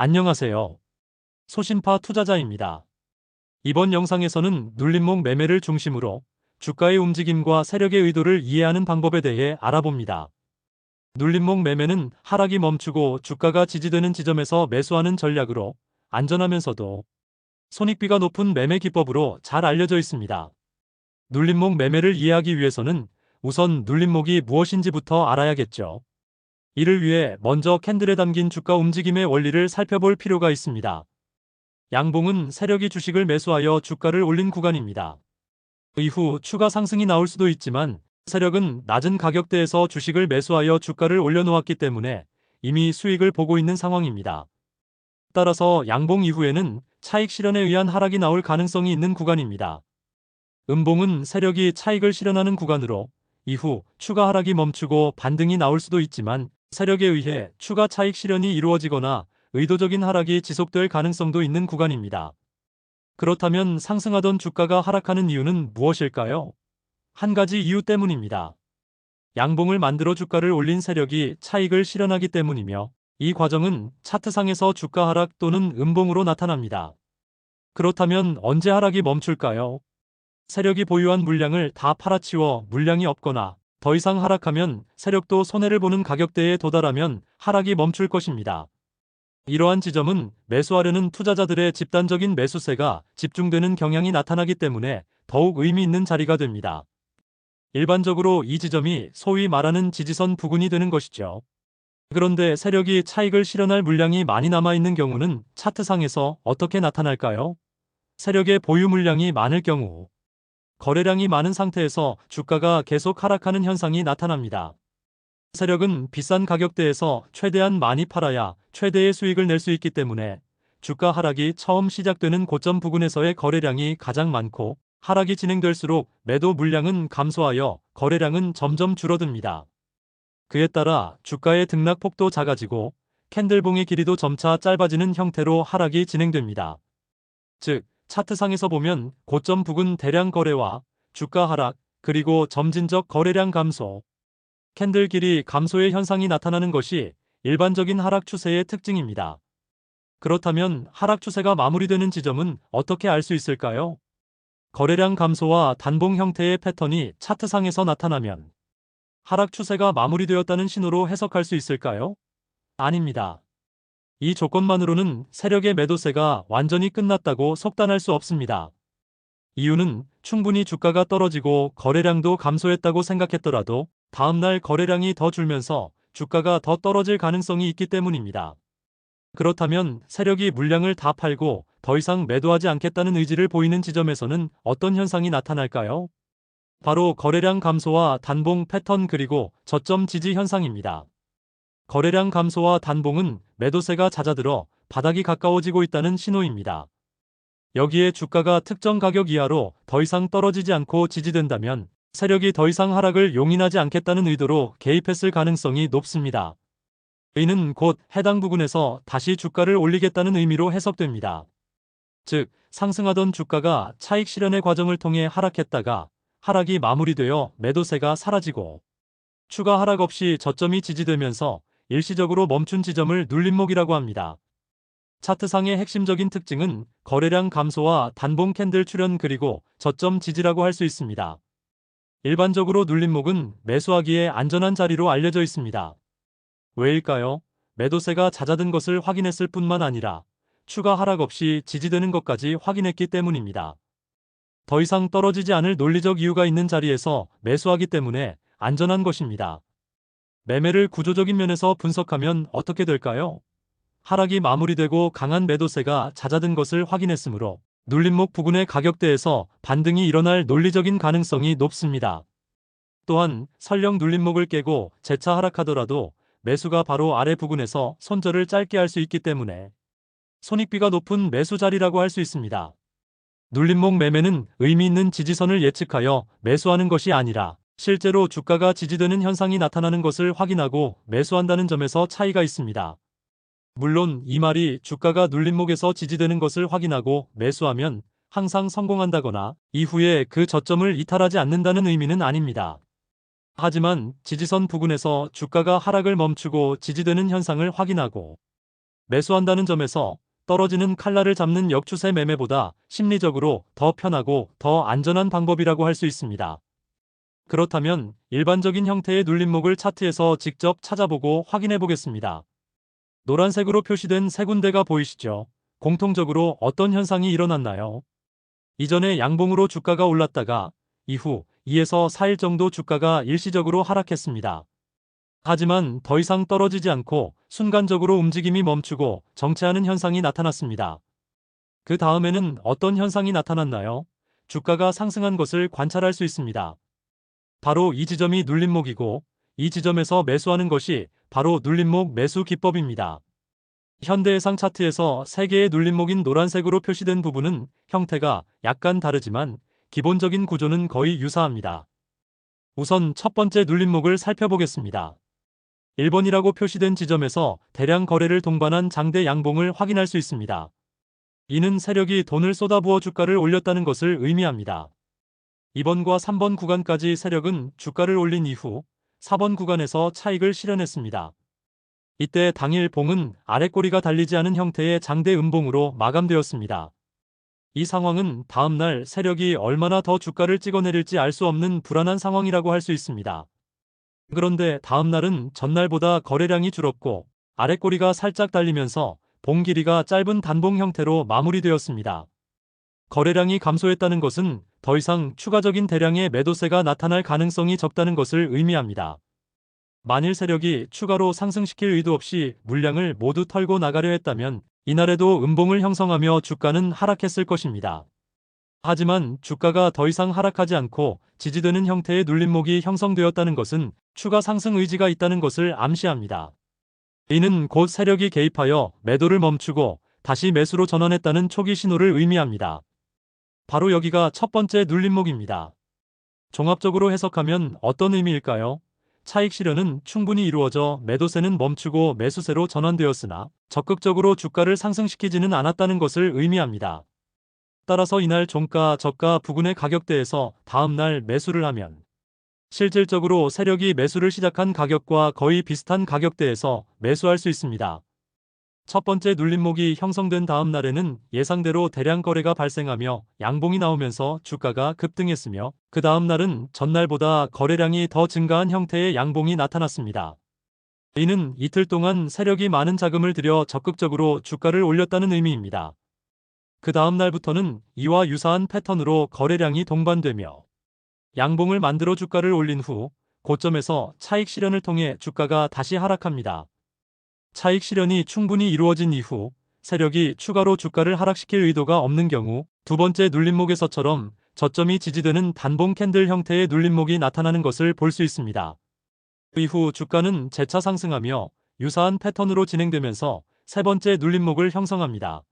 안녕하세요. 소신파 투자자입니다. 이번 영상에서는 눌림목 매매를 중심으로 주가의 움직임과 세력의 의도를 이해하는 방법에 대해 알아봅니다. 눌림목 매매는 하락이 멈추고 주가가 지지되는 지점에서 매수하는 전략으로 안전하면서도 손익비가 높은 매매 기법으로 잘 알려져 있습니다. 눌림목 매매를 이해하기 위해서는 우선 눌림목이 무엇인지부터 알아야겠죠. 이를 위해 먼저 캔들에 담긴 주가 움직임의 원리를 살펴볼 필요가 있습니다. 양봉은 세력이 주식을 매수하여 주가를 올린 구간입니다. 이후 추가 상승이 나올 수도 있지만 세력은 낮은 가격대에서 주식을 매수하여 주가를 올려놓았기 때문에 이미 수익을 보고 있는 상황입니다. 따라서 양봉 이후에는 차익 실현에 의한 하락이 나올 가능성이 있는 구간입니다. 음봉은 세력이 차익을 실현하는 구간으로 이후 추가 하락이 멈추고 반등이 나올 수도 있지만 세력에 의해 추가 차익 실현이 이루어지거나 의도적인 하락이 지속될 가능성도 있는 구간입니다. 그렇다면 상승하던 주가가 하락하는 이유는 무엇일까요? 한 가지 이유 때문입니다. 양봉을 만들어 주가를 올린 세력이 차익을 실현하기 때문이며 이 과정은 차트상에서 주가 하락 또는 음봉으로 나타납니다. 그렇다면 언제 하락이 멈출까요? 세력이 보유한 물량을 다 팔아치워 물량이 없거나 더 이상 하락하면 세력도 손해를 보는 가격대에 도달하면 하락이 멈출 것입니다. 이러한 지점은 매수하려는 투자자들의 집단적인 매수세가 집중되는 경향이 나타나기 때문에 더욱 의미 있는 자리가 됩니다. 일반적으로 이 지점이 소위 말하는 지지선 부근이 되는 것이죠. 그런데 세력이 차익을 실현할 물량이 많이 남아있는 경우는 차트상에서 어떻게 나타날까요? 세력의 보유 물량이 많을 경우 거래량이 많은 상태에서 주가가 계속 하락하는 현상이 나타납니다. 세력은 비싼 가격대에서 최대한 많이 팔아야 최대의 수익을 낼 수 있기 때문에 주가 하락이 처음 시작되는 고점 부근에서의 거래량이 가장 많고 하락이 진행될수록 매도 물량은 감소하여 거래량은 점점 줄어듭니다. 그에 따라 주가의 등락 폭도 작아지고 캔들봉의 길이도 점차 짧아지는 형태로 하락이 진행됩니다. 즉, 차트상에서 보면 고점 부근 대량 거래와 주가 하락, 그리고 점진적 거래량 감소, 캔들 길이 감소의 현상이 나타나는 것이 일반적인 하락 추세의 특징입니다. 그렇다면 하락 추세가 마무리되는 지점은 어떻게 알 수 있을까요? 거래량 감소와 단봉 형태의 패턴이 차트상에서 나타나면 하락 추세가 마무리되었다는 신호로 해석할 수 있을까요? 아닙니다. 이 조건만으로는 세력의 매도세가 완전히 끝났다고 속단할 수 없습니다. 이유는 충분히 주가가 떨어지고 거래량도 감소했다고 생각했더라도 다음날 거래량이 더 줄면서 주가가 더 떨어질 가능성이 있기 때문입니다. 그렇다면 세력이 물량을 다 팔고 더 이상 매도하지 않겠다는 의지를 보이는 지점에서는 어떤 현상이 나타날까요? 바로 거래량 감소와 단봉 패턴 그리고 저점 지지 현상입니다. 거래량 감소와 단봉은 매도세가 잦아들어 바닥이 가까워지고 있다는 신호입니다. 여기에 주가가 특정 가격 이하로 더 이상 떨어지지 않고 지지된다면 세력이 더 이상 하락을 용인하지 않겠다는 의도로 개입했을 가능성이 높습니다. 이는 곧 해당 부근에서 다시 주가를 올리겠다는 의미로 해석됩니다. 즉, 상승하던 주가가 차익 실현의 과정을 통해 하락했다가 하락이 마무리되어 매도세가 사라지고 추가 하락 없이 저점이 지지되면서 일시적으로 멈춘 지점을 눌림목이라고 합니다. 차트상의 핵심적인 특징은 거래량 감소와 단봉 캔들 출현 그리고 저점 지지라고 할 수 있습니다. 일반적으로 눌림목은 매수하기에 안전한 자리로 알려져 있습니다. 왜일까요? 매도세가 잦아든 것을 확인했을 뿐만 아니라 추가 하락 없이 지지되는 것까지 확인했기 때문입니다. 더 이상 떨어지지 않을 논리적 이유가 있는 자리에서 매수하기 때문에 안전한 것입니다. 매매를 구조적인 면에서 분석하면 어떻게 될까요? 하락이 마무리되고 강한 매도세가 잦아든 것을 확인했으므로 눌림목 부근의 가격대에서 반등이 일어날 논리적인 가능성이 높습니다. 또한 설령 눌림목을 깨고 재차 하락하더라도 매수가 바로 아래 부근에서 손절을 짧게 할 수 있기 때문에 손익비가 높은 매수 자리라고 할 수 있습니다. 눌림목 매매는 의미 있는 지지선을 예측하여 매수하는 것이 아니라 실제로 주가가 지지되는 현상이 나타나는 것을 확인하고 매수한다는 점에서 차이가 있습니다. 물론 이 말이 주가가 눌림목에서 지지되는 것을 확인하고 매수하면 항상 성공한다거나 이후에 그 저점을 이탈하지 않는다는 의미는 아닙니다. 하지만 지지선 부근에서 주가가 하락을 멈추고 지지되는 현상을 확인하고 매수한다는 점에서 떨어지는 칼날을 잡는 역추세 매매보다 심리적으로 더 편하고 더 안전한 방법이라고 할 수 있습니다. 그렇다면 일반적인 형태의 눌림목을 차트에서 직접 찾아보고 확인해 보겠습니다. 노란색으로 표시된 세 군데가 보이시죠? 공통적으로 어떤 현상이 일어났나요? 이전에 양봉으로 주가가 올랐다가 이후 2에서 4일 정도 주가가 일시적으로 하락했습니다. 하지만 더 이상 떨어지지 않고 순간적으로 움직임이 멈추고 정체하는 현상이 나타났습니다. 그 다음에는 어떤 현상이 나타났나요? 주가가 상승한 것을 관찰할 수 있습니다. 바로 이 지점이 눌림목이고 이 지점에서 매수하는 것이 바로 눌림목 매수 기법입니다. 현대해상 차트에서 3개의 눌림목인 노란색으로 표시된 부분은 형태가 약간 다르지만 기본적인 구조는 거의 유사합니다. 우선 첫 번째 눌림목을 살펴보겠습니다. 1번이라고 표시된 지점에서 대량 거래를 동반한 장대 양봉을 확인할 수 있습니다. 이는 세력이 돈을 쏟아부어 주가를 올렸다는 것을 의미합니다. 2번과 3번 구간까지 세력은 주가를 올린 이후 4번 구간에서 차익을 실현했습니다. 이때 당일 봉은 아랫꼬리가 달리지 않은 형태의 장대 음봉으로 마감되었습니다. 이 상황은 다음날 세력이 얼마나 더 주가를 찍어내릴지 알 수 없는 불안한 상황이라고 할 수 있습니다. 그런데 다음날은 전날보다 거래량이 줄었고 아랫꼬리가 살짝 달리면서 봉 길이가 짧은 단봉 형태로 마무리되었습니다. 거래량이 감소했다는 것은 더 이상 추가적인 대량의 매도세가 나타날 가능성이 적다는 것을 의미합니다. 만일 세력이 추가로 상승시킬 의도 없이 물량을 모두 털고 나가려 했다면 이날에도 음봉을 형성하며 주가는 하락했을 것입니다. 하지만 주가가 더 이상 하락하지 않고 지지되는 형태의 눌림목이 형성되었다는 것은 추가 상승 의지가 있다는 것을 암시합니다. 이는 곧 세력이 개입하여 매도를 멈추고 다시 매수로 전환했다는 초기 신호를 의미합니다. 바로 여기가 첫 번째 눌림목입니다. 종합적으로 해석하면 어떤 의미일까요? 차익 실현은 충분히 이루어져 매도세는 멈추고 매수세로 전환되었으나 적극적으로 주가를 상승시키지는 않았다는 것을 의미합니다. 따라서 이날 종가, 저가 부근의 가격대에서 다음날 매수를 하면 실질적으로 세력이 매수를 시작한 가격과 거의 비슷한 가격대에서 매수할 수 있습니다. 첫 번째 눌림목이 형성된 다음 날에는 예상대로 대량 거래가 발생하며 양봉이 나오면서 주가가 급등했으며 그 다음 날은 전날보다 거래량이 더 증가한 형태의 양봉이 나타났습니다. 이는 이틀 동안 세력이 많은 자금을 들여 적극적으로 주가를 올렸다는 의미입니다. 그 다음 날부터는 이와 유사한 패턴으로 거래량이 동반되며 양봉을 만들어 주가를 올린 후 고점에서 차익 실현을 통해 주가가 다시 하락합니다. 차익 실현이 충분히 이루어진 이후 세력이 추가로 주가를 하락시킬 의도가 없는 경우 두 번째 눌림목에서처럼 저점이 지지되는 단봉 캔들 형태의 눌림목이 나타나는 것을 볼 수 있습니다. 이후 주가는 재차 상승하며 유사한 패턴으로 진행되면서 세 번째 눌림목을 형성합니다.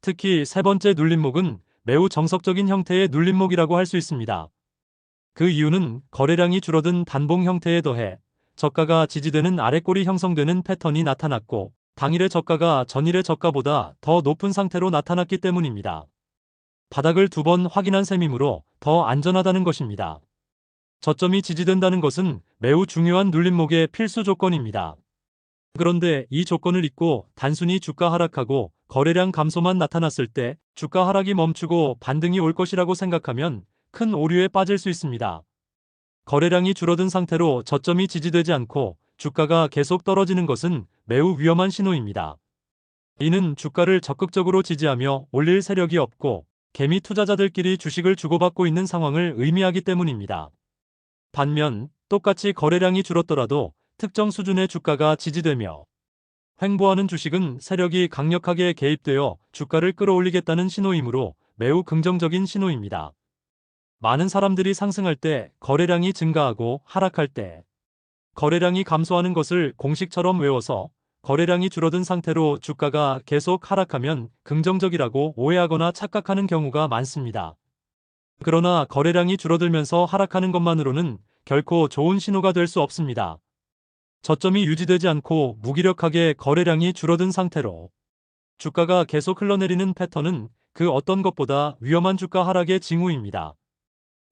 특히 세 번째 눌림목은 매우 정석적인 형태의 눌림목이라고 할 수 있습니다. 그 이유는 거래량이 줄어든 단봉 형태에 더해 저가가 지지되는 아랫골이 형성되는 패턴이 나타났고 당일의 저가가 전일의 저가보다 더 높은 상태로 나타났기 때문입니다. 바닥을 두 번 확인한 셈이므로 더 안전하다는 것입니다. 저점이 지지된다는 것은 매우 중요한 눌림목의 필수 조건입니다. 그런데 이 조건을 잊고 단순히 주가 하락하고 거래량 감소만 나타났을 때 주가 하락이 멈추고 반등이 올 것이라고 생각하면 큰 오류에 빠질 수 있습니다. 거래량이 줄어든 상태로 저점이 지지되지 않고 주가가 계속 떨어지는 것은 매우 위험한 신호입니다. 이는 주가를 적극적으로 지지하며 올릴 세력이 없고 개미 투자자들끼리 주식을 주고받고 있는 상황을 의미하기 때문입니다. 반면 똑같이 거래량이 줄었더라도 특정 수준의 주가가 지지되며 횡보하는 주식은 세력이 강력하게 개입되어 주가를 끌어올리겠다는 신호이므로 매우 긍정적인 신호입니다. 많은 사람들이 상승할 때 거래량이 증가하고 하락할 때 거래량이 감소하는 것을 공식처럼 외워서 거래량이 줄어든 상태로 주가가 계속 하락하면 긍정적이라고 오해하거나 착각하는 경우가 많습니다. 그러나 거래량이 줄어들면서 하락하는 것만으로는 결코 좋은 신호가 될 수 없습니다. 저점이 유지되지 않고 무기력하게 거래량이 줄어든 상태로 주가가 계속 흘러내리는 패턴은 그 어떤 것보다 위험한 주가 하락의 징후입니다.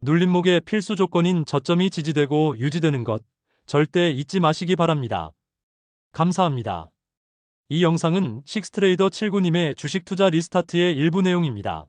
눌림목의 필수 조건인 저점이 지지되고 유지되는 것 절대 잊지 마시기 바랍니다. 감사합니다. 이 영상은 식스트레이더 79님의 주식 투자 리스타트의 일부 내용입니다.